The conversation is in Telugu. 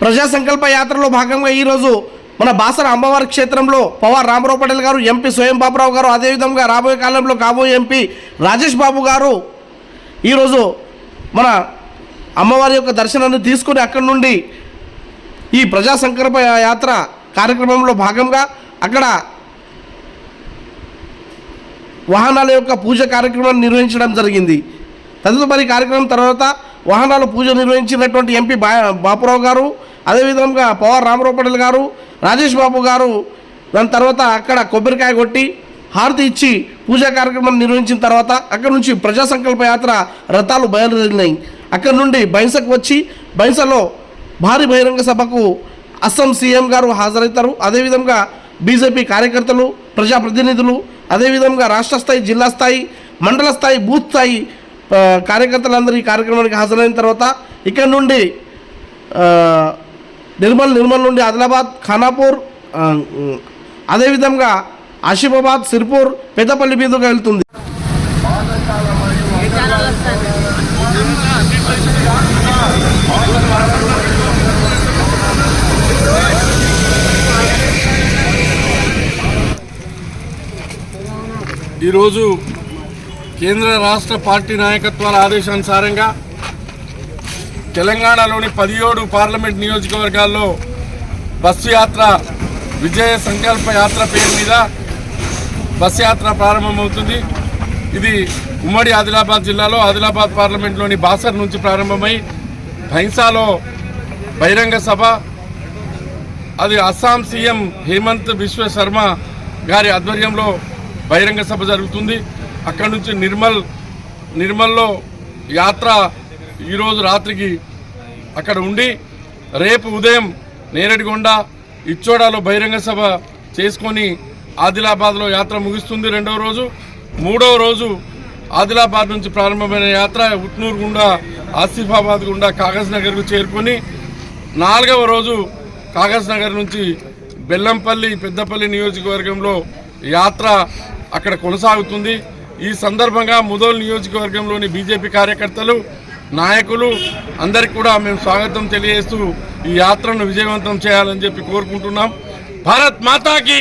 ప్రజా సంకల్ప యాత్రలో భాగంగా ఈరోజు మన బాసర అమ్మవారి క్షేత్రంలో పవార్ రామరావు పటేల్ గారు ఎంపీ స్వయం బాబురావు గారు అదేవిధంగా రాబోయే కాలంలో కాబోయే ఎంపీ రాజేష్ బాబు గారు ఈరోజు మన అమ్మవారి యొక్క దర్శనాన్ని తీసుకుని అక్కడి నుండి ఈ ప్రజా సంకల్ప యాత్ర కార్యక్రమంలో భాగంగా అక్కడ వాహనాల యొక్క పూజ కార్యక్రమాన్ని నిర్వహించడం జరిగింది. తదుపరి కార్యక్రమం తర్వాత వాహనాల పూజ నిర్వహించినటువంటి ఎంపీ బా బాపురావు గారు అదేవిధంగా పవర్ రామరావు పటేల్ గారు రాజేష్ బాబు గారు దాని తర్వాత అక్కడ కొబ్బరికాయ కొట్టి హారతి ఇచ్చి పూజా కార్యక్రమం నిర్వహించిన తర్వాత అక్కడ నుంచి ప్రజా సంకల్ప యాత్ర రథాలు బయలుదేరినాయి. అక్కడ నుండి బైన్సకు వచ్చి బైన్సలో భారీ బహిరంగ సభకు అస్సాం సీఎం గారు హాజరవుతారు. అదేవిధంగా బీజేపీ కార్యకర్తలు ప్రజాప్రతినిధులు అదేవిధంగా రాష్ట్ర స్థాయి జిల్లా స్థాయి మండల స్థాయి బూత్ స్థాయి కార్యకర్తలందరూ ఈ కార్యక్రమానికి హాజరైన తర్వాత ఇక్కడ నుండి నిర్మల్ నిర్మల్ నుండి ఆదిలాబాద్ ఖానాపూర్ అదేవిధంగా ఆసిఫాబాద్ సిర్పూర్ పెద్దపల్లి మీదుగా వెళ్తుంది. ఈరోజు కేంద్ర రాష్ట్ర పార్టీ నాయకత్వాల ఆదేశానుసారంగా తెలంగాణలోని పదిహేడు పార్లమెంట్ నియోజకవర్గాల్లో బస్సు యాత్ర విజయ సంకల్ప యాత్ర పేరు మీద బస్సు యాత్ర ప్రారంభమవుతుంది. ఇది ఉమ్మడి ఆదిలాబాద్ జిల్లాలో ఆదిలాబాద్ పార్లమెంట్లోని బాసర్ నుంచి ప్రారంభమై భైంసాలో బహిరంగ సభ అది అస్సాం సీఎం హేమంత్ బిశ్వ శర్మ గారి ఆధ్వర్యంలో బహిరంగ సభ జరుగుతుంది. అక్కడి నుంచి నిర్మల్ నిర్మల్లో యాత్ర ఈరోజు రాత్రికి అక్కడ ఉండి రేపు ఉదయం నేరడిగొండ ఇచ్చోడాలో బహిరంగ సభ చేసుకొని ఆదిలాబాద్లో యాత్ర ముగుస్తుంది రెండవ రోజు. మూడవ రోజు ఆదిలాబాద్ నుంచి ప్రారంభమైన యాత్ర ఉట్నూరు గుండా ఆసిఫాబాద్ గుండా కాగజ్ నగర్కు చేరుకొని నాలుగవ రోజు కాగజ్ నగర్ నుంచి బెల్లంపల్లి పెద్దపల్లి నియోజకవర్గంలో యాత్ర అక్కడ కొనసాగుతుంది. ఈ సందర్భంగా ముదోల్ నియోజకవర్గంలోని బీజేపీ కార్యకర్తలు నాయకులు అందరికి కూడా మేము స్వాగతం తెలియజేస్తూ ఈ యాత్రను విజయవంతం చేయాలని చెప్పి కోరుకుంటున్నాం. భారత్ మాతాకి